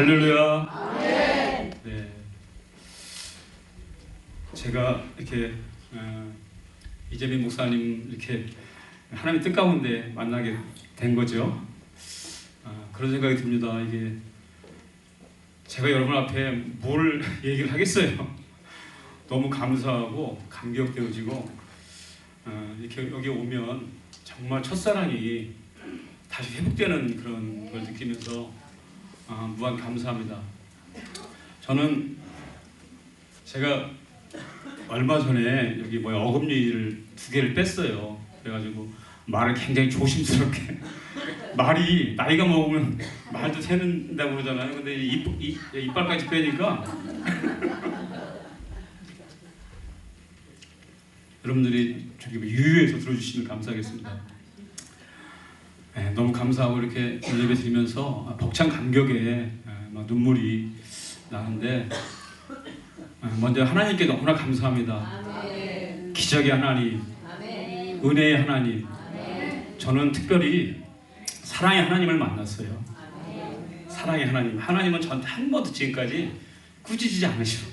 할렐루야. 네. 제가 이렇게 어, 이재민 목사님 이렇게 하나님의 뜻 가운데 만나게 된 거죠. 아, 그런 생각이 듭니다. 이게 제가 여러분 앞에 뭘 얘기를 하겠어요. 너무 감사하고 감격되어지고 어, 이렇게 여기 오면 정말 첫사랑이 다시 회복되는 그런 걸 느끼면서 아, 무한 감사합니다. 저는 제가 얼마 전에 여기 뭐야 어금니를 두 개를 뺐어요. 그래가지고 말을 굉장히 조심스럽게 말이 나이가 먹으면 말도 새는다고 그러잖아요. 근데 입, 입, 이빨까지 빼니까 여러분들이 저기 뭐 유유해서 들어주시면 감사하겠습니다. 네, 너무 감사하고 이렇게 예배 드리면서 벅찬 감격에 에, 막 눈물이 나는데 에, 먼저 하나님께 너무나 감사합니다. 기적의 하나님, 은혜의 하나님. 저는 특별히 사랑의 하나님을 만났어요. 사랑의 하나님. 하나님은 저한테 한 번도 지금까지 꾸짖지 않으시고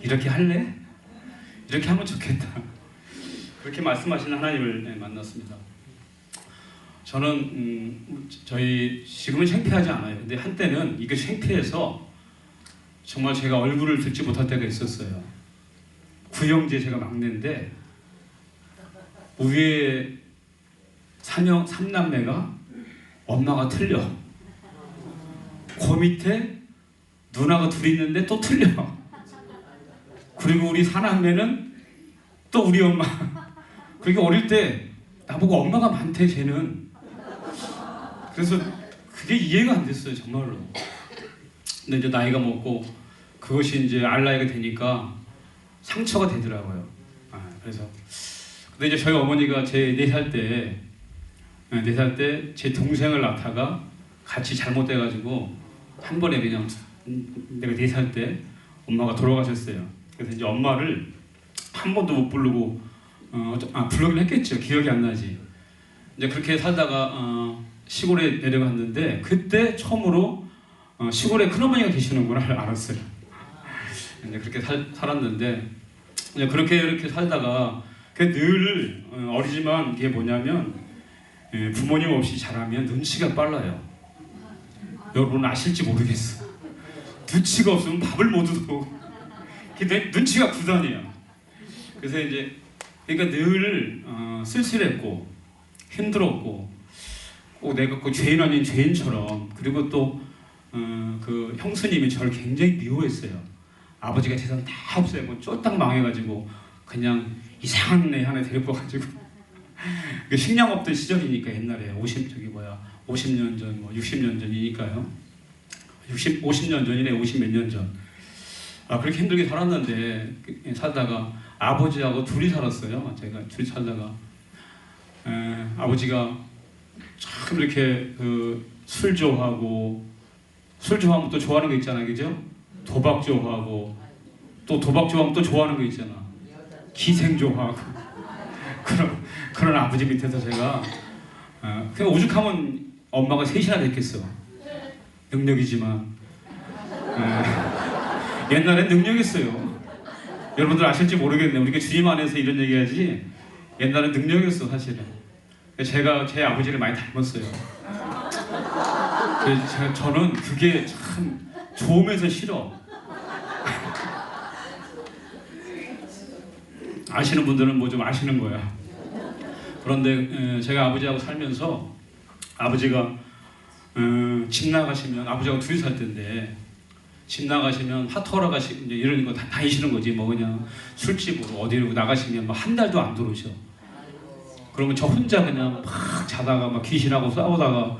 이렇게 할래? 이렇게 하면 좋겠다. 그렇게 말씀하시는 하나님을 네, 만났습니다. 저는 음, 저희 지금은 창피하지 않아요. 근데 한때는 이게 창피해서 정말 제가 얼굴을 들지 못할 때가 있었어요. 구형제 제가 막내인데 위에 삼형 삼남매가 엄마가 틀려. 그 밑에 누나가 둘 있는데 또 틀려. 그리고 우리 사남매는 또 우리 엄마. 그러니까 어릴 때 나보고 엄마가 많대 쟤는. 그래서 그게 이해가 안 됐어요 정말로. 근데 이제 나이가 먹고 그것이 이제 알 나이가 되니까 상처가 되더라고요. 아, 그래서 근데 이제 저희 어머니가 제 네 살 때, 네 살 때 제 동생을 낳다가 같이 잘못돼가지고 한 번에 그냥 음, 내가 네 살 때 엄마가 돌아가셨어요. 그래서 이제 엄마를 한 번도 못 부르고 어, 아 부르긴 했겠죠. 기억이 안 나지. 이제 그렇게 살다가 어, 시골에 내려갔는데 그때 처음으로 어, 시골에 큰어머니가 계시는구나 알았어요. 이제 그렇게 살, 살았는데 이제 그렇게 이렇게 살다가 그늘 어, 어리지만 이게 뭐냐면 예, 부모님 없이 자라면 눈치가 빨라요. 여러분 아실지 모르겠어. 눈치가 없으면 밥을 못 얻고 눈치가 구단이야. 그래서 이제 그러니까 늘 어, 쓸쓸했고 힘들었고 꼭 내가 그 죄인 아닌 죄인처럼 그리고 또 어, 그 형수님이 저를 굉장히 미워했어요. 아버지가 재산 다 없애고 쫄딱 망해가지고 그냥 이상한 애 하나 데리고 가지고 그 식량 없던 시절이니까 옛날에 50 저기 뭐야 50년 전, 뭐 60년 전이니까요. 60 50년 전이네 50 몇 년 전. 아 그렇게 힘들게 살았는데 그, 살다가 아버지하고 둘이 살았어요. 제가 둘이 살다가 에, 아버지가 참 이렇게 그 술 좋아하고 술 좋아하면 또 좋아하는 거 있잖아요, 그죠? 도박 좋아하고 또 도박 좋아하면 또 좋아하는 거 있잖아. 기생 좋아하고 그런 그런 아버지 밑에서 제가 어, 그냥 오죽하면 엄마가 셋이나 됐겠어. 능력이지만 에, 옛날엔 능력했어요. 여러분들 아실지 모르겠네. 우리가 주님 안에서 이런 얘기하지. 옛날엔 능력이었어 사실은. 제가 제 아버지를 많이 닮았어요. 제가- 저는 그게 참 좋으면서 싫어. 아시는 분들은 뭐 좀 아시는 거야. 그런데 에, 제가 아버지하고 살면서 아버지가 어, 집 나가시면 아버지하고 둘이 살 텐데 집 나가시면 하터러 가시 이런 거 다 다니시는 거지 뭐 그냥 술집으로 어디로 나가시면 뭐 한 달도 안 들어오셔. 그러면 저 혼자 그냥 막 자다가 막 귀신하고 싸우다가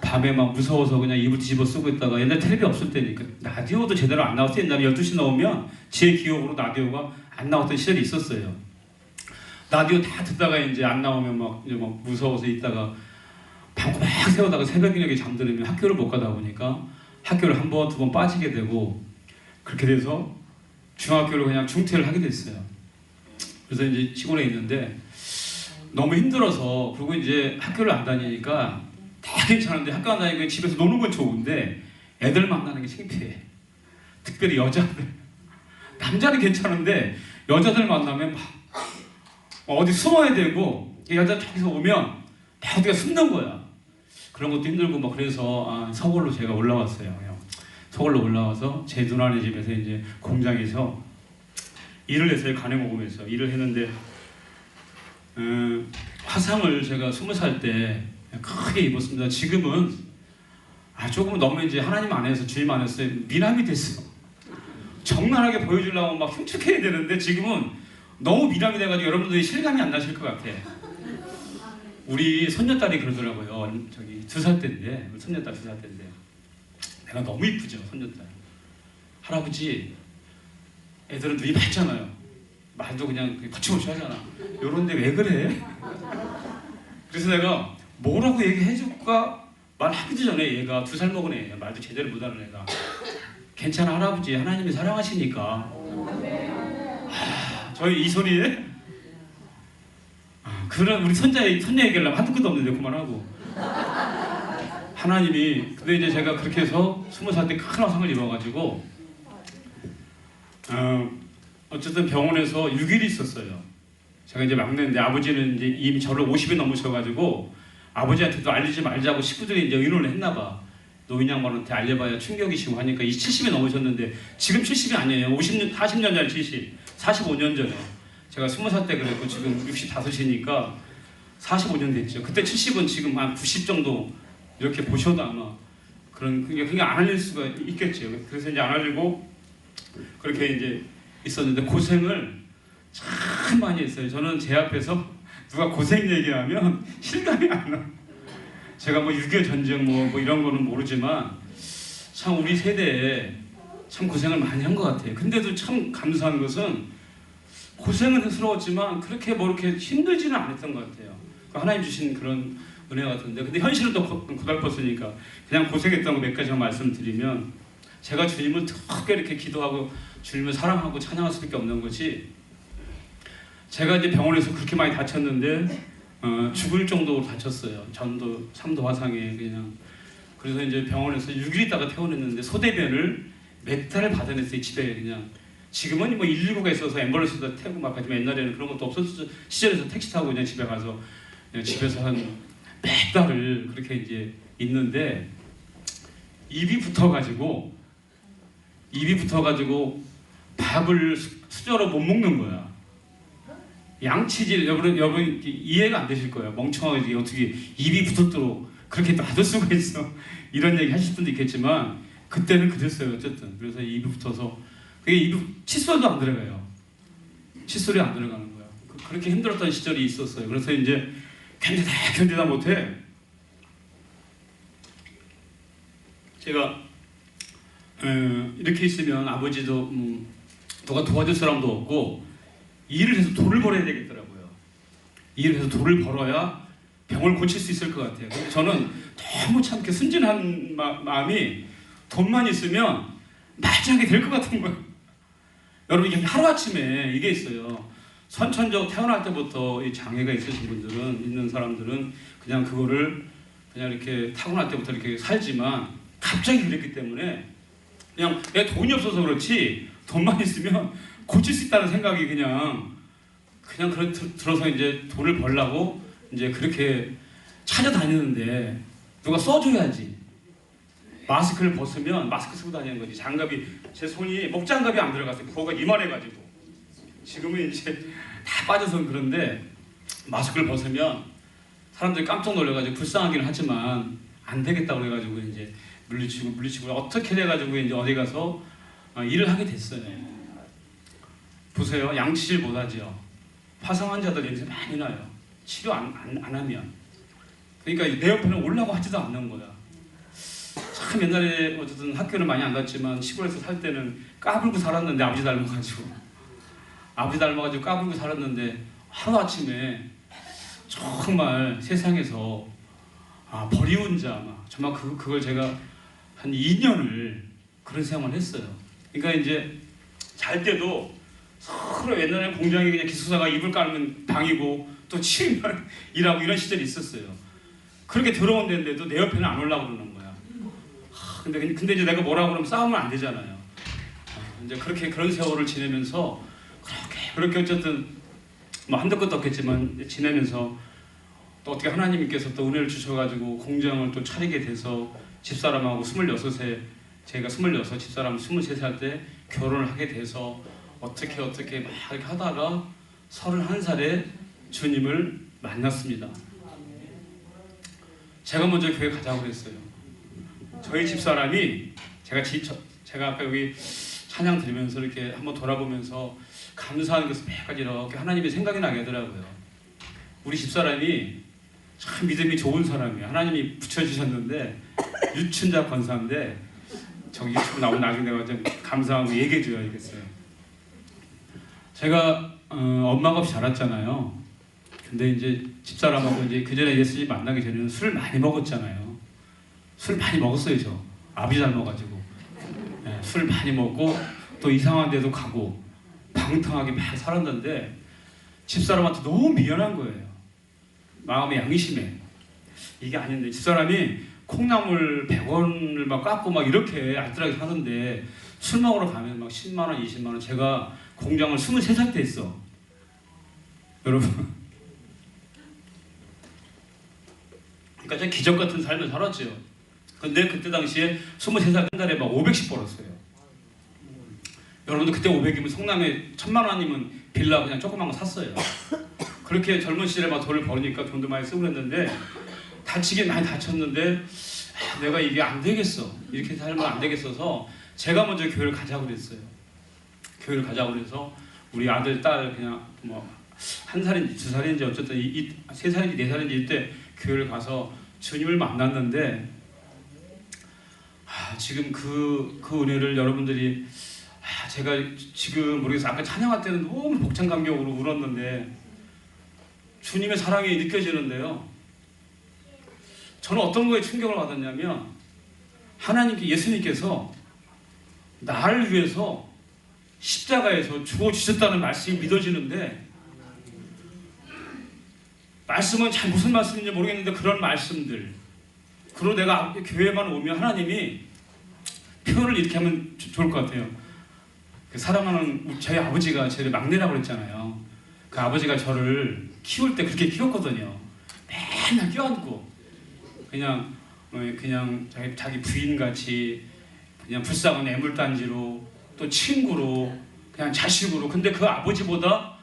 밤에 막 무서워서 그냥 이불 뒤집어 쓰고 있다가 옛날 텔레비 없을 때니까 라디오도 제대로 안 나왔어요. 옛날에 12시 나오면 제 기억으로 라디오가 안 나왔던 시절이 있었어요. 라디오 다 듣다가 이제 안 나오면 막 이제 막 무서워서 있다가 밤고 막 세우다가 새벽녘에 잠들으면 학교를 못 가다 보니까 학교를 한 번, 두 번 빠지게 되고 그렇게 돼서 중학교를 그냥 중퇴를 하게 됐어요. 그래서 이제 시골에 있는데 너무 힘들어서 그리고 이제 학교를 안 다니니까 다 괜찮은데 학교 안 다니고 집에서 노는 건 좋은데 애들 만나는 게 창피해. 특별히 여자들. 남자는 괜찮은데 여자들 만나면 막 어디 숨어야 되고 여자 저기서 오면 막 어디가 숨는 거야. 그런 것도 힘들고 막 그래서 아, 서울로 제가 올라왔어요. 서울로 올라와서 제 누나네 집에서 이제 공장에서 일을 했어요. 먹으면서 일을 했는데 음, 화상을 제가 스무 살 때 크게 입었습니다. 지금은 아 조금 너무 이제 하나님 안에서 주님 안에서 미남이 됐어. 적나라하게 보여주려고 막 흉측해야 되는데 지금은 너무 미남이 돼가지고 여러분들이 실감이 안 나실 것 같아. 우리 손녀딸이 그러더라고요. 저기 두 살 때인데 손녀딸 두 살 때인데 내가 너무 이쁘죠 손녀딸. 할아버지 애들은 눈이 밝잖아요. 말도 그냥 거침없이 하잖아. 요런데 왜 그래? 그래서 내가 뭐라고 얘기해줄까 말하기도 전에 얘가 두 살 먹은 애예요. 말도 제대로 못하는 애가. 괜찮아 할아버지 하나님이 사랑하시니까. 하, 저희 이 소리에 아, 그런 우리 손자 손녀 얘기하려면 한두 끝도 없는데 그만하고. 하나님이 근데 이제 제가 그렇게 해서 스무 살 때 큰 화상을 입어가지고 어, 어쨌든 병원에서 6일 있었어요. 제가 이제 막내인데 아버지는 이제 이미 저를 50이 넘으셔가지고 아버지한테도 알리지 말자고 식구들이 이제 의논을 했나 봐. 노인 양반한테 알려봐야 충격이시고 하니까 이 70이 넘으셨는데 지금 70이 아니에요. 50년, 40년 전에 70, 45년 전에 제가 20살 때 그랬고 지금 65이니까 45년 됐죠. 그때 70은 지금 한 90 정도 이렇게 보셔도 아마 그런 그게 그게 안 알릴 수가 있겠죠. 그래서 이제 안 알리고 그렇게 이제 있었는데 고생을 참 많이 했어요. 저는 제 앞에서 누가 고생 얘기하면 실감이 안 나. 제가 뭐 6.25 전쟁 뭐, 뭐 이런 거는 모르지만 참 우리 세대에 참 고생을 많이 한 것 같아요. 근데도 참 감사한 것은 고생은 스러웠지만 그렇게 뭐 이렇게 힘들지는 않았던 것 같아요. 그 하나님 주신 그런 은혜 같은데 근데 현실은 또 고- 고달팠으니까 그냥 고생했던 거 몇 가지만 말씀드리면 제가 주님을 특히 이렇게 기도하고 주님을 사랑하고 찬양할 수밖에 없는 것이 제가 이제 병원에서 그렇게 많이 다쳤는데 어, 죽을 정도로 다쳤어요. 전도 삼도 화상에 그냥. 그래서 이제 병원에서 6일 있다가 퇴원했는데 소대변을 몇 달을 받아냈어요 집에 그냥. 지금은 뭐 119가 있어서 앰뷸런스도 태우고 막 하지만 옛날에는 그런 것도 없었을 시절에서 택시 타고 그냥 집에 가서 그냥 집에서 한 몇 달을 그렇게 이제 있는데 입이 붙어가지고 입이 붙어가지고 밥을 수- 수저로 못 먹는 거야. 양치질 여러분 여러분 이해가 안 되실 거예요. 멍청하게 어떻게 입이 붙었도록 그렇게 놔둘 수가 있어. 이런 얘기 하실 분도 있겠지만 그때는 그랬어요. 어쨌든 그래서 입이 붙어서 그게 입이 칫솔도 안 들어가요. 칫솔이 안 들어가는 거야. 그- 그렇게 힘들었던 시절이 있었어요. 그래서 이제 견디다 견디다 못해. 제가 어, 이렇게 있으면 아버지도 음, 누가 도와줄 사람도 없고 일을 해서 돈을 벌어야 되겠더라고요. 일을 해서 돈을 벌어야 병을 고칠 수 있을 것 같아요. 근데 저는 너무 참 이렇게 순진한 마, 마음이 돈만 있으면 말짱하게 될 것 같은 거예요. 여러분 이게 하루 아침에 이게 있어요. 선천적 태어날 때부터 이 장애가 있으신 분들은 있는 사람들은 그냥 그거를 그냥 이렇게 타고날 때부터 이렇게 살지만 갑자기 그랬기 때문에 그냥 내 돈이 없어서 그렇지 돈만 있으면 고칠 수 있다는 생각이 그냥 그냥 그런 들- 들어서 이제 돈을 벌라고 이제 그렇게 찾아다니는데 누가 써줘야지. 마스크를 벗으면 마스크 쓰고 다니는 거지. 장갑이 제 손이 목장갑이 안 들어갔어요. 그거가 이만해가지고. 지금은 이제 다 빠져서 그런데 마스크를 벗으면 사람들이 깜짝 놀래가지고 불쌍하긴 하지만 안 되겠다고 해가지고 이제 물리치고 물리치고 어떻게 돼가지고 이제 어디 가서 어, 일을 하게 됐어요. 보세요, 양치질 못하죠. 화상 환자들 냄새 많이 나요. 치료 안, 안, 안 하면. 그러니까 내 옆에는 올라고 하지도 않는 거야. 참 옛날에 어쨌든 학교는 많이 안 갔지만 시골에서 살 때는 까불고 살았는데 아버지 닮아가지고 아버지 닮아가지고 까불고 살았는데 하루 아침에 정말 세상에서 아 버리운 자막 정말 그 그걸 제가 한 2년을 그런 생활을 했어요. 그러니까 이제 잘 때도 서로 옛날에 공장에 그냥 기숙사가 이불 깔면 방이고 또 치우면 일하고 이런 시절이 있었어요. 그렇게 더러운 데인데도 내 옆에는 안 올라고 그러는 거야. 하, 아, 근데 근데 이제 내가 뭐라고 그러면 싸우면 안 되잖아요. 아, 이제 그렇게 그런 세월을 지내면서 그렇게 그렇게 어쨌든 뭐 한도 끝도 없겠지만 지내면서 또 어떻게 하나님께서 또 은혜를 주셔가지고 공장을 또 차리게 돼서 집사람하고 26세 제가 26 집사람 23살 때 결혼을 하게 돼서 어떻게 어떻게 막 하다가 31살에 주님을 만났습니다. 제가 먼저 교회 가자고 그랬어요. 저희 집사람이 제가 지, 저, 제가 아까 여기 찬양 들으면서 이렇게 한번 돌아보면서 감사하는 것을 매까지 이렇게 하나님의 생각이 나게 하더라고요. 우리 집사람이 참 믿음이 좋은 사람이에요. 하나님이 붙여주셨는데 유춘자 권사인데 저기 유튜브 나오면 나중에 내가 좀 감사하고 얘기해 줘야겠어요. 제가 어, 엄마가 없이 자랐잖아요. 근데 이제 집사람하고 이제 그 전에 예수님 만나기 전에는 술을 많이 먹었잖아요. 술 많이 먹었어요 저. 아버지 닮아가지고 예, 술 많이 먹고 또 이상한 데도 가고 방탕하게 막 살았는데 집사람한테 너무 미안한 거예요. 마음의 양심에 이게 아닌데 집사람이 콩나물 100원을 막 깎고 막 이렇게 알뜰하게 사는데 술 먹으러 가면 막 10만 원, 20만 원 제가 공장을 23살 때 했어. 여러분. 그러니까 저 기적 같은 삶을 살았죠. 근데 그때 당시에 23살 한 달에 막 500씩 벌었어요. 여러분들 그때 500이면 성남에 천만 원이면 빌라 그냥 조그만 거 샀어요. 그렇게 젊은 시절에 막 돈을 벌으니까 돈도 많이 쓰고 그랬는데 다치긴 많이 다쳤는데 아, 내가 이게 안 되겠어. 이렇게 살면 안 되겠어서 제가 먼저 교회를 가자고 그랬어요. 교회를 가자고 그래서 우리 아들 딸 그냥 뭐 한 살인지 두 살인지 어쨌든 이, 이, 세 살인지 네 살인지 이때 교회를 가서 주님을 만났는데 아, 지금 그, 그 은혜를 여러분들이 아, 제가 지금 모르겠어요. 아까 찬양할 때는 너무 복창 감격으로 울었는데 주님의 사랑이 느껴지는데요. 저는 어떤 거에 충격을 받았냐면 하나님께 예수님께서 나를 위해서 십자가에서 죽어 주셨다는 말씀이 믿어지는데 말씀은 잘 무슨 말씀인지 모르겠는데 그런 말씀들 그리고 내가 교회만 오면 하나님이 표현을 이렇게 하면 조- 좋을 것 같아요. 그 사랑하는 저희 아버지가 저를 막내라고 그랬잖아요. 그 아버지가 저를 키울 때 그렇게 키웠거든요. 맨날 껴안고 그냥 어, 그냥 자기 자기 부인 같이 그냥 불쌍한 애물단지로 또 친구로 그냥 자식으로 근데 그 아버지보다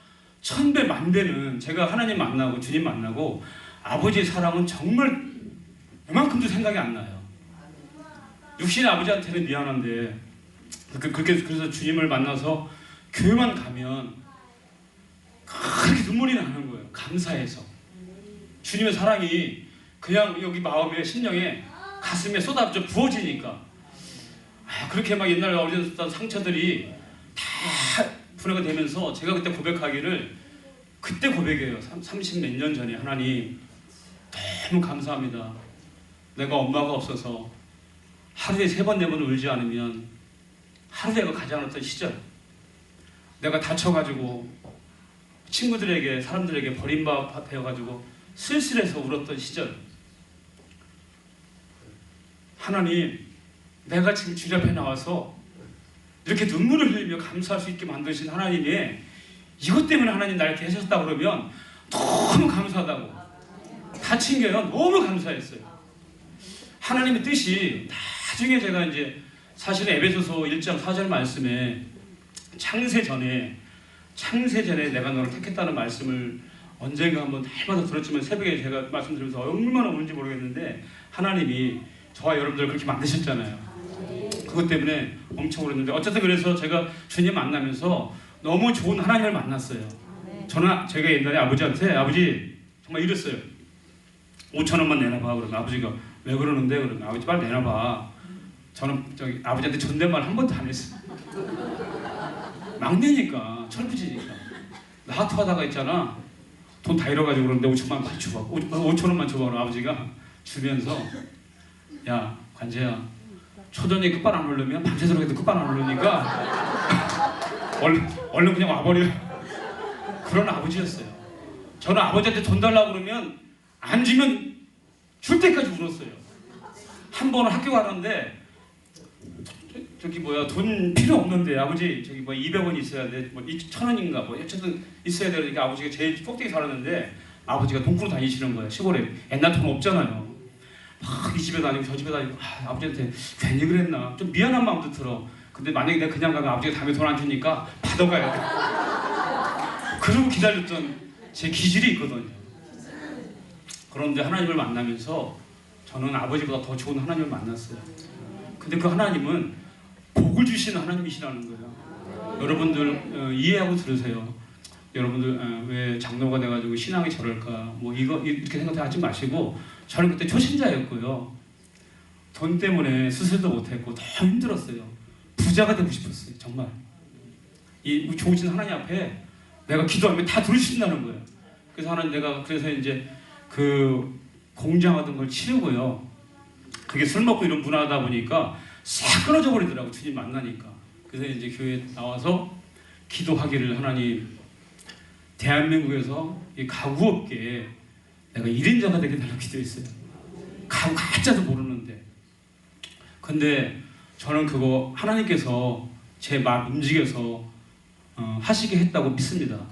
천배 만배는 제가 하나님 만나고 주님 만나고 아버지의 사랑은 정말 이만큼도 생각이 안 나요. 육신의 아버지한테는 미안한데 그- 그렇게 그래서 주님을 만나서 교회만 가면 그렇게 눈물이 나는 거예요. 감사해서 주님의 사랑이 그냥 여기 마음에 심령에 가슴에 쏟아져 부어지니까 아, 그렇게 막 옛날에 어렸던 상처들이 다 분해가 되면서 제가 그때 고백하기를 그때 고백해요. 30 몇 년 전에 하나님 너무 감사합니다. 내가 엄마가 없어서 하루에 세 번 네 번 울지 않으면 하루에가 가지 않았던 시절 내가 다쳐가지고 친구들에게 사람들에게 버림받아가지고 쓸쓸해서 울었던 시절. 하나님 내가 지금 주님 앞에 나와서 이렇게 눈물을 흘리며 감사할 수 있게 만드신 하나님의 이것 때문에 하나님 날 이렇게 하셨다 그러면 너무 감사하다고. 다친 게요. 너무 감사했어요. 하나님의 뜻이 나중에 제가 이제 사실은 에베소서 1장 4절 말씀에 창세 전에 창세 전에 내가 너를 택했다는 말씀을 언젠가 한번 날마다 들었지만 새벽에 제가 말씀드리면서 얼마나 우는지 모르겠는데 하나님이 저와 여러분들 그렇게 만드셨잖아요. 그것 때문에 엄청 울었는데 어쨌든 그래서 제가 주님 만나면서 너무 좋은 하나님을 만났어요. 저는 제가 옛날에 아버지한테 아버지 정말 이랬어요. 5천 원만 내놔봐 그러면 아버지가 왜 그러는데 그러면 아버지 빨리 내놔봐. 저는 저기 아버지한테 존댓말 한 번도 안 했어요. 막내니까 철부지니까. 나하트 하다가 있잖아. 돈 다 잃어가지고 그러는데 5천만 빨리 줘봐. 5천 원만 줘봐 아버지가. 주면서 야 관재야. 초전에 끝발 안 오르면 밤새도록 해도 끝발 안 오르니까 얼른, 얼른 그냥 와버려 그런 아버지였어요. 저는 아버지한테 돈 달라고 그러면 안 주면 줄 때까지 울었어요. 한 번은 학교 가는데 저- 저기 뭐야 돈 필요 없는데 아버지 저기 뭐 200원 있어야 돼뭐 1,000원인가 뭐 어쨌든 있어야 되니까 아버지가 제일 꼭대기 살았는데 아버지가 동구로 다니시는 거예요 시골에. 옛날 돈 없잖아요. 막 이 집에 다니고 저 집에 다니고. 아, 아버지한테 괜히 그랬나? 좀 미안한 마음도 들어. 근데 만약에 내가 그냥 가면 아버지가 다음에 돈 안 주니까 받아가야 돼. 그러고 기다렸던 제 기질이 있거든요. 그런데 하나님을 만나면서 저는 아버지보다 더 좋은 하나님을 만났어요. 근데 그 하나님은 복을 주시는 하나님이시라는 거예요. 여러분들 어, 이해하고 들으세요. 여러분들 어, 왜 장로가 돼가지고 신앙이 저럴까 뭐 이거 이렇게 생각하지 마시고 저는 그때 초신자였고요. 돈 때문에 수술도 못했고 더 힘들었어요. 부자가 되고 싶었어요. 정말 이 좋으신 하나님 앞에 내가 기도하면 다 들으신다는 거예요. 그래서 하나님 내가 그래서 이제 그 공장하던 걸 치우고요. 그게 술 먹고 이런 문화다 보니까 싹 끊어져 버리더라고 주님 만나니까. 그래서 이제 교회 나와서 기도하기를 하나님 대한민국에서 이 가구업계에 내가 1인자가 되게 달라고 기도했어요. 가구 가짜도 모르는데. 근데 저는 그거 하나님께서 제말 움직여서 어, 하시게 했다고 믿습니다.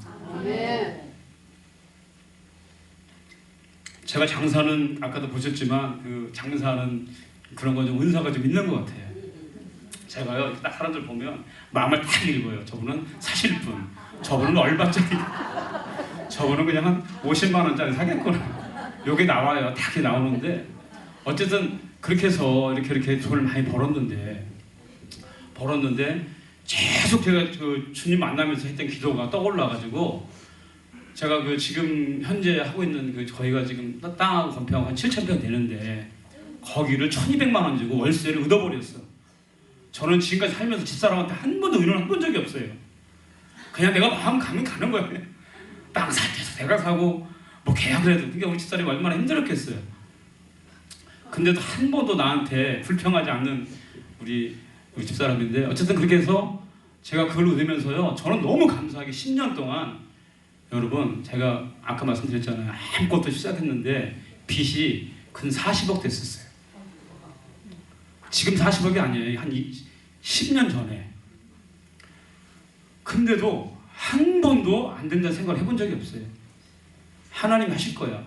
제가 장사는 아까도 보셨지만 그 장사는 그런 거 좀 은사가 좀 있는 것 같아요. 제가요 딱 사람들 보면 마음을 딱 읽어요. 저분은 사실 분, 저분은 얼마짜리, 저분은 그냥 한 50만 원짜리 사겠구나. 요게 나와요. 딱 나오는데 어쨌든 그렇게 해서 이렇게 이렇게 돈을 많이 벌었는데 벌었는데 계속 제가 그 주님 만나면서 했던 기도가 떠올라가지고 제가 그 지금 현재 하고 있는 그 저희가 지금 땅하고 건평하고 한 7천 평 되는데 거기를 1,200만 원 주고 월세를 얻어버렸어. 저는 지금까지 살면서 집사람한테 한 번도 의논 해본 적이 없어요. 그냥 내가 마음 가면 가는 거야. 땅 살 때도 내가 사고 뭐 계약을 해도 그게 우리 집사람이 얼마나 힘들었겠어요. 근데도 한 번도 나한테 불평하지 않는 우리 우리 집사람인데 어쨌든 그렇게 해서 제가 그걸 얻으면서요. 저는 너무 감사하게 10년 동안 여러분 제가 아까 말씀드렸잖아요 아무것도 시작했는데 빚이 근 40억 됐었어요 지금 40억이 아니에요 한 10년 전에 근데도 한 번도 안 된다는 생각을 해본 적이 없어요 하나님이 하실 거야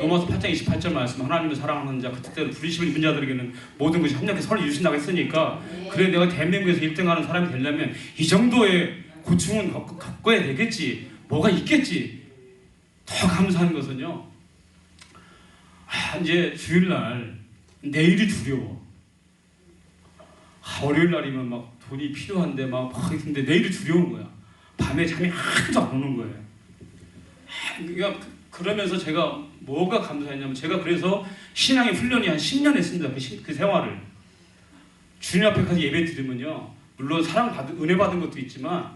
로마서 8장 28절 말씀 하나님을 사랑하는 자 그때로 부르심을 입은 자들에게는 모든 것이 합력해 선을 이루신다고 했으니까 그래 내가 대한민국에서 1등하는 사람이 되려면 이 정도의 고충은 겪- 겪어야 되겠지 뭐가 있겠지. 더 감사한 것은요. 아, 이제 주일날 내일이 두려워. 아, 월요일 날이면 막 돈이 필요한데 막, 막 근데 내일이 두려운 거야. 밤에 잠이 하나도 안 오는 거예요. 아, 그러니까 그- 그러면서 제가 뭐가 감사했냐면 제가 그래서 신앙의 훈련이 한 10년 했습니다. 그, 시- 그 생활을. 주님 앞에 가서 예배 드리면요. 물론 사랑 받은 은혜 받은 것도 있지만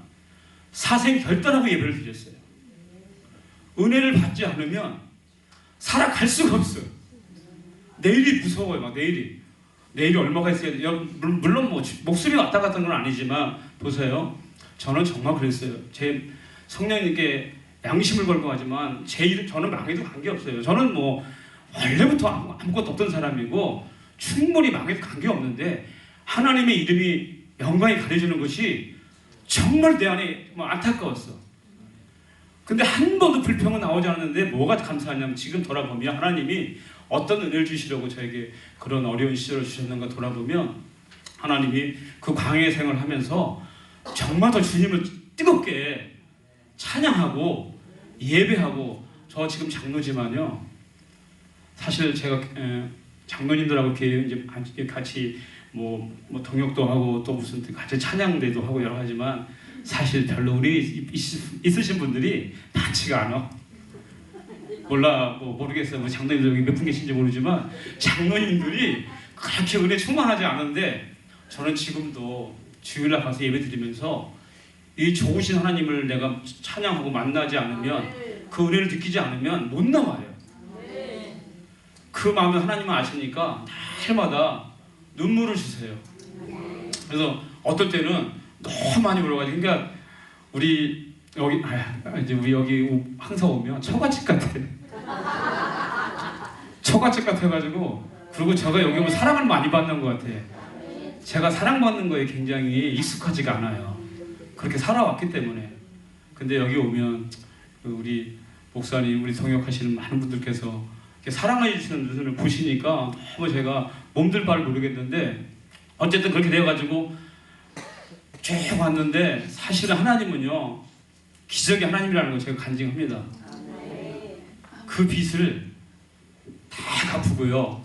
사생 결단하고 예배를 드렸어요. 은혜를 받지 않으면 살아갈 수가 없어요. 내일이 무서워요. 막 내일이. 내일이 얼마가 있어야 돼. 요 물론 뭐 주- 목숨이 왔다 갔다 건 아니지만 보세요. 저는 정말 그랬어요. 제 성령님께 양심을 걸고 하지만 제 일, 저는 망해도 관계없어요. 저는 뭐 원래부터 아무- 아무것도 없던 사람이고 충분히 망해도 관계없는데 하나님의 이름이 영광이 가려지는 것이 정말 내 안에 뭐 안타까웠어. 근데 한 번도 불평은 나오지 않았는데 뭐가 감사하냐면 지금 돌아보면 하나님이 어떤 은혜를 주시려고 저에게 그런 어려운 시절을 주셨는가 돌아보면 하나님이 그 광야의 생활을 하면서 정말 더 주님을 뜨겁게 찬양하고 예배하고 저 지금 장로지만요 사실 제가 에, 장로님들하고 이렇게 같이- 뭐, 뭐 동역도 하고 또 무슨 같이 찬양대도 하고 여러 가지만 사실 별로 우리 있으신 분들이 많지가 않아. 몰라 뭐 모르겠어요. 뭐 장로님들 여기 몇 분 계신지 모르지만 장로님들이 그렇게 은혜 충만하지 않은데 저는 지금도 주일날 가서 예배 드리면서 이 좋으신 하나님을 내가 찬양하고 만나지 않으면 그 은혜를 느끼지 않으면 못 나와요. 그 마음을 하나님은 아시니까 날마다 눈물을 주세요. 그래서 어떨 때는 너무 많이 울어가지고 그러니까 우리 여기 아 이제 우리 여기 오- 항상 오면 처갓집 같아. 처갓집 같아가지고 그리고 제가 여기 오면 사랑을 많이 받는 것 같아. 제가 사랑받는 거에 굉장히 익숙하지가 않아요. 그렇게 살아왔기 때문에. 근데 여기 오면 그 우리 목사님, 우리 동역하시는 많은 분들께서 사랑해 주시는 눈을 보시니까 너무 제가 몸둘 바를 모르겠는데 어쨌든 그렇게 되어가지고 쭉 왔는데 사실은 하나님은요 기적의 하나님이라는 걸 제가 간증합니다. 그 빚을 다 갚으고요.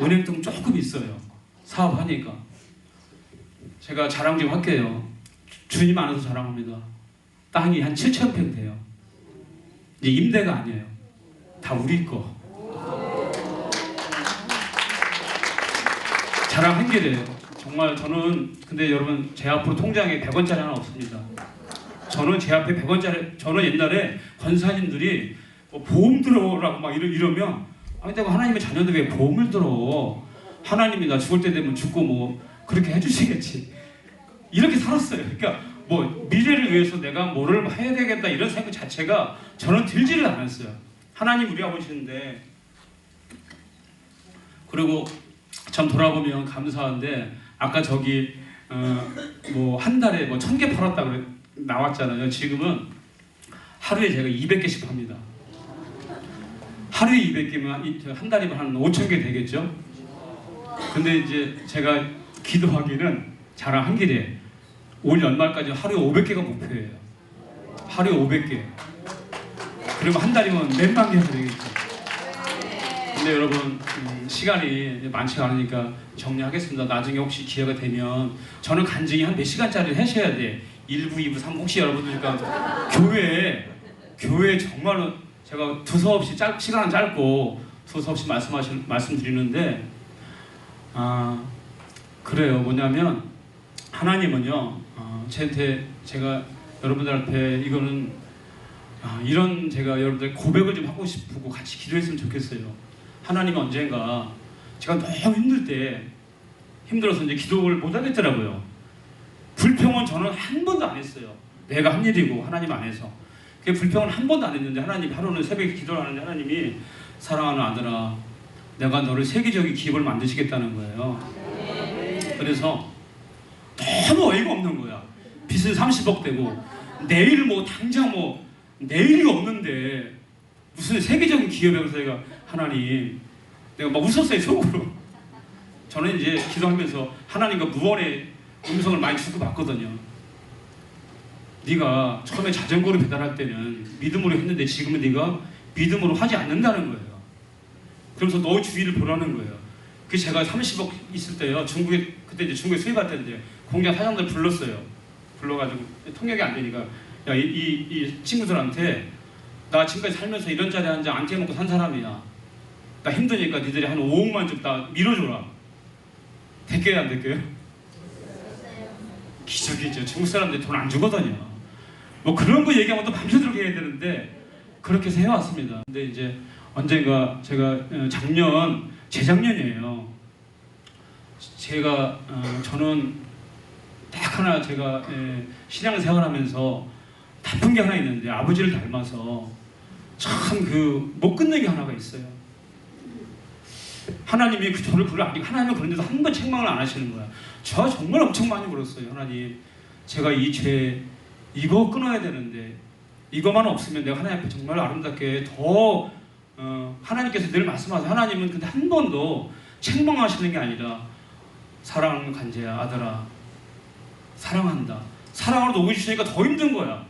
은행돈 조금 있어요. 사업하니까. 제가 자랑 좀 할게요. 주- 주님 안에서 자랑합니다. 땅이 한 7천 평 돼요. 이제 임대가 아니에요. 다 우리 거. 자랑 한 개래요. 정말 저는 근데 여러분 제 앞으로 통장에 100원짜리 하나 없습니다. 저는 제 앞에 100원짜리 저는 옛날에 권사님들이 뭐 보험 들어라고 막 이러, 이러면 아니 내가 하나님의 자녀들 왜 보험을 들어. 하나님이 나 죽을 때 되면 죽고 뭐 그렇게 해주시겠지. 이렇게 살았어요. 그러니까 뭐 미래를 위해서 내가 뭐를 해야 되겠다 이런 생각 자체가 저는 들지를 않았어요. 하나님 우리 아버지인데. 그리고 참 돌아보면 감사한데 아까 저기 어, 뭐 한 달에 뭐 천 개 팔았다 그래 나왔잖아요. 지금은 하루에 제가 200개씩 팝니다 하루에 200개면 한 달이면 한 5천 개 되겠죠. 근데 이제 제가 기도하기는 자랑 한 길에 올 연말까지 하루에 500개가 목표예요. 하루에 500개. 그러면 한 달이면 몇만 개 해도 되겠죠. 근데 여러분 음, 시간이 많지가 않으니까 정리하겠습니다. 나중에 혹시 기회가 되면 저는 간증이 한 몇 시간짜리 하셔야 돼. 1부, 2부, 3부 혹시 여러분들 그러니까 교회 교회 정말로 제가 두서없이 짧, 시간은 짧고 두서없이 말씀하시, 말씀드리는데 아 그래요. 뭐냐면 하나님은요 어, 제한테 제가 여러분들 앞에 이거는 아, 이런 제가 여러분들 고백을 좀 하고 싶고 같이 기도했으면 좋겠어요. 하나님 언젠가 제가 너무 힘들 때 힘들어서 이제 기도를 못 하겠더라고요. 불평은 저는 한 번도 안 했어요. 내가 한 일이고 하나님 안에서 그 불평은 한 번도 안 했는데 하나님 하루는 새벽에 기도를 하는데 하나님이 사랑하는 아들아 내가 너를 세계적인 기업을 만드시겠다는 거예요. 그래서 너무 어이가 없는 거야. 빚은 30억 되고 내일 뭐 당장 뭐 내일이 없는데 무슨 세계적인 기업에 서 내가 하나님 내가 막 웃었어요 속으로. 저는 이제 기도하면서 하나님과 무언의 음성을 많이 주고받거든요. 네가 처음에 자전거를 배달할 때는 믿음으로 했는데 지금은 네가 믿음으로 하지 않는다는 거예요. 그러면서 너 주위를 보라는 거예요. 그 제가 30억 있을 때요. 중국에 그때 이제 중국에 수입할 때인데 공장 사장들 불렀어요. 불러가지고 통역이 안 되니까 야이 이, 이 친구들한테 나 지금까지 살면서 이런 자리에 앉아 안 깨먹고 산 사람이야. 나 힘드니까 니들이 한 5억만 좀나 밀어줘라. 될게요 안 될게요? 기적이죠. 중국 사람들 돈안 주거든요. 뭐 그런 거 얘기하면 또 밤새도록 해야 되는데 그렇게 해서 해왔습니다. 근데 이제 언젠가 제가 어, 작년 재작년이에요. 제가 어, 저는 딱 하나 제가 예, 신앙생활하면서 나쁜 게 하나 있는데 아버지를 닮아서 참 그 못 끊는 게 하나가 있어요. 하나님이 그 저를 불러 아니 하나님은 그런데도 한 번 책망을 안 하시는 거야. 저 정말 엄청 많이 물었어요. 하나님, 제가 이 죄 이거 끊어야 되는데 이거만 없으면 내가 하나님 앞에 정말 아름답게 더 어, 하나님께서 늘 말씀하세요. 하나님은 근데 한 번도 책망하시는 게 아니라 사랑하는 간제야 아들아 사랑한다. 사랑으로 녹여주시니까 더 힘든 거야.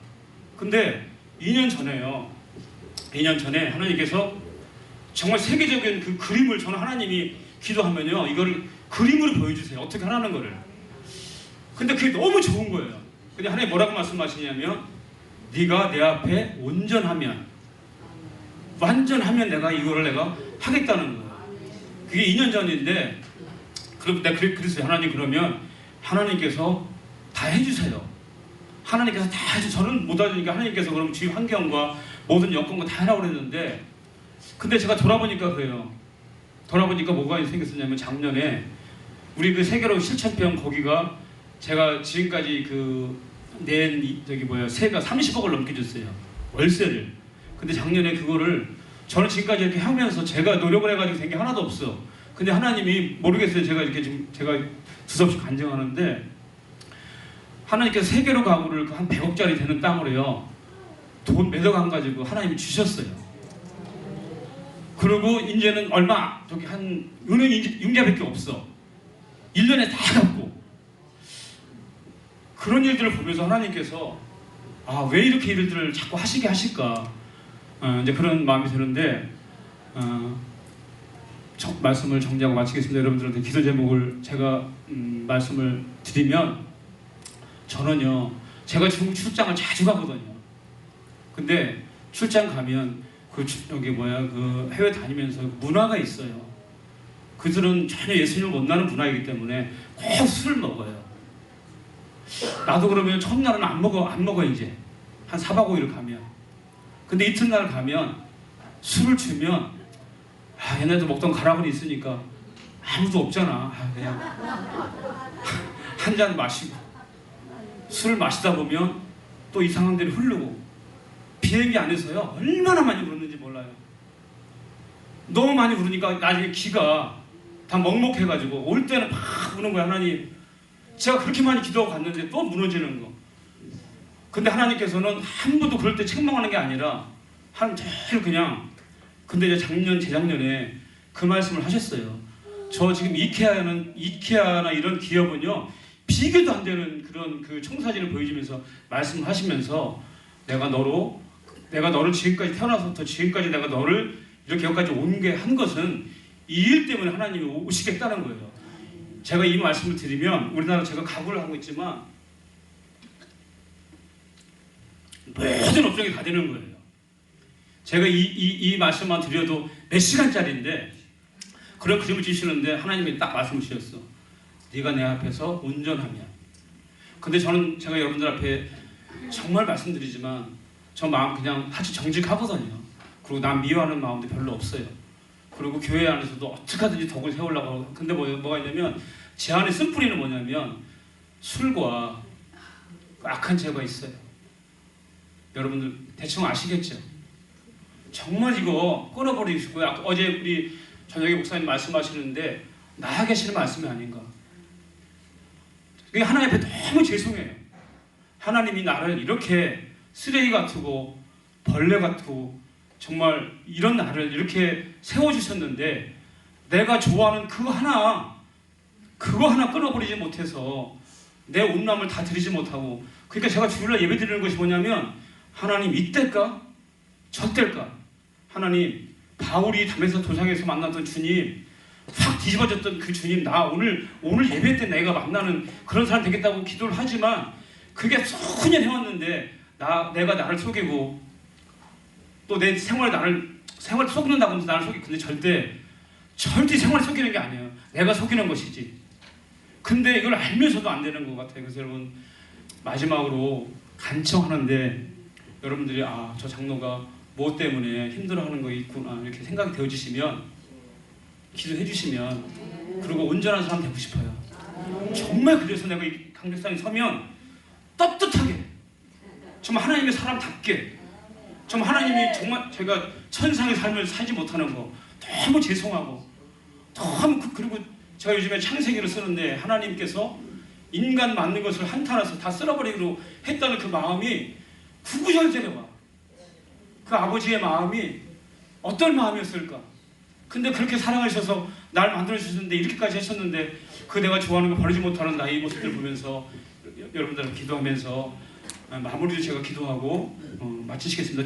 근데 2년 전에요. 2년 전에 하나님께서 정말 세계적인 그 그림을 저는 하나님이 기도하면요 이거를 그림으로 보여주세요 어떻게 하라는 거를 근데 그게 너무 좋은 거예요 근데 하나님 뭐라고 말씀하시냐면 네가 내 앞에 온전하면 완전하면 내가 이거를 내가 하겠다는 거예요 그게 2년 전인데 그럼 내가 그랬- 그랬어요 하나님 그러면 하나님께서 다 해주세요 하나님께서 다 해주 저는 못하니까 하나님께서 그럼 주위 환경과 모든 여건과 다 하라고 그랬는데 근데 제가 돌아보니까 그래요. 돌아보니까 뭐가 생겼었냐면 작년에 우리 그 세계로 실천평 거기가 제가 지금까지 그 낸 저기 뭐야 세가 30억을 넘게 줬어요 월세를. 근데 작년에 그거를 저는 지금까지 이렇게 하면서 제가 노력을 해가지고 된 게 하나도 없어. 근데 하나님이 모르겠어요. 제가 이렇게 지금 제가 두서없이 간증하는데 하나님께서 세계로 가구를 그한 100억짜리 되는 땅으로요. 돈 매덕 안 가지고 하나님이 주셨어요. 그리고 이제는 얼마 저기 한 은행 잉- 융자밖에 없어. 1년에 다 갚고 그런 일들을 보면서 하나님께서 아 왜 이렇게 일들을 자꾸 하시게 하실까 어, 이제 그런 마음이 드는데 어, 정- 말씀을 정리하고 마치겠습니다. 여러분들한테 기도 제목을 제가 음, 말씀을 드리면 저는요 제가 중국 출장을 자주 가거든요. 근데 출장 가면 그 주- 여기 뭐야 그 해외 다니면서 문화가 있어요. 그들은 전혀 예수님을 못 나는 문화이기 때문에 꼭 술을 먹어요. 나도 그러면 첫날은 안 먹어 안 먹어 이제. 한 4박 5일 가면. 근데 이튿날 가면 술을 주면 아 얘네도 먹던 가락은 있으니까 아무도 없잖아. 아, 그냥 한 잔 마시고. 술을 마시다 보면 또 이상한 데를 흐르고. 비행기 안에서요 얼마나 많이 울었는지 몰라요. 너무 많이 울으니까 나중에 귀가 다 먹먹해가지고 올 때는 막 우는 거야 하나님 제가 그렇게 많이 기도하고 갔는데 또 무너지는 거. 근데 하나님께서는 한 번도 그럴 때 책망하는 게 아니라 한 제일 그냥 근데 이제 작년 재작년에 그 말씀을 하셨어요. 저 지금 이케아는 이케아나 이런 기업은요 비교도 안 되는 그런 그 청사진을 보여주면서 말씀을 하시면서 내가 너로 내가 너를 지금까지 태어나서부터 지금까지 내가 너를 이렇게 여기까지 온 게 한 것은 이 일 때문에 하나님이 오시겠다는 거예요. 제가 이 말씀을 드리면 우리나라 제가 가구를 하고 있지만 모든 업종이 다 되는 거예요. 제가 이, 이, 이 말씀만 드려도 몇 시간짜리인데 그런 그림을 주시는데 하나님이 딱 말씀을 주셨어. 네가 내 앞에서 운전하면. 근데 저는 제가 여러분들 앞에 정말 말씀드리지만 저 마음 그냥 아주 정직하거든요. 그리고 난 미워하는 마음도 별로 없어요. 그리고 교회 안에서도 어떻게 하든지 덕을 세우려고 하고. 근데 뭐, 뭐가 있냐면 제 안에 쓴뿌리는 뭐냐면 술과 그 악한 죄가 있어요. 여러분들 대충 아시겠죠? 정말 이거 끊어버리고 싶고요. 아까 어제 우리 저녁에 목사님 말씀하시는데 나에게 하시는 말씀이 아닌가. 그게 하나님 앞에 너무 죄송해요. 하나님이 나를 이렇게 쓰레기 같고 벌레 같고 정말 이런 나를 이렇게 세워주셨는데 내가 좋아하는 그 하나 그거 하나 끊어버리지 못해서 내 온남을 다 드리지 못하고 그러니까 제가 주일날 예배 드리는 것이 뭐냐면 하나님 이때일까? 저때일까? 하나님 바울이 담에서 도상에서 만났던 주님 확 뒤집어졌던 그 주님 나 오늘 오늘 예배 때 내가 만나는 그런 사람 되겠다고 기도를 하지만 그게 수년 해왔는데 나 내가 나를 속이고 또 내 생활 나를 생활 속는다고 하면서 나를 속이 근데 절대 절대 생활 속이는 게 아니에요. 내가 속이는 것이지. 근데 이걸 알면서도 안 되는 것 같아요. 그래서 여러분 마지막으로 간청하는데 여러분들이 아 저 장로가 뭐 때문에 힘들어하는 거 있구나 이렇게 생각이 되어지시면 기도해 주시면 그리고 온전한 사람 되고 싶어요. 정말 그래서 내가 이 강백상에 서면 떳떳하게 정말 하나님의 사람답게 정말 하나님이 정말 제가 천상의 삶을 살지 못하는 거 너무 죄송하고 너무 그- 그리고 제가 요즘에 창세기를 쓰는데 하나님께서 인간 맞는 것을 한탄해서 다 쓸어버리기로 했다는 그 마음이 구구절절해 와. 그 아버지의 마음이 어떤 마음이었을까? 근데 그렇게 사랑하셔서 날 만들어 주셨는데 이렇게까지 하셨는데 그 내가 좋아하는 거 버리지 못하는 나의 모습들 보면서 여- 여러분들 기도하면서 아, 마무리도 제가 기도하고 어, 마치시겠습니다.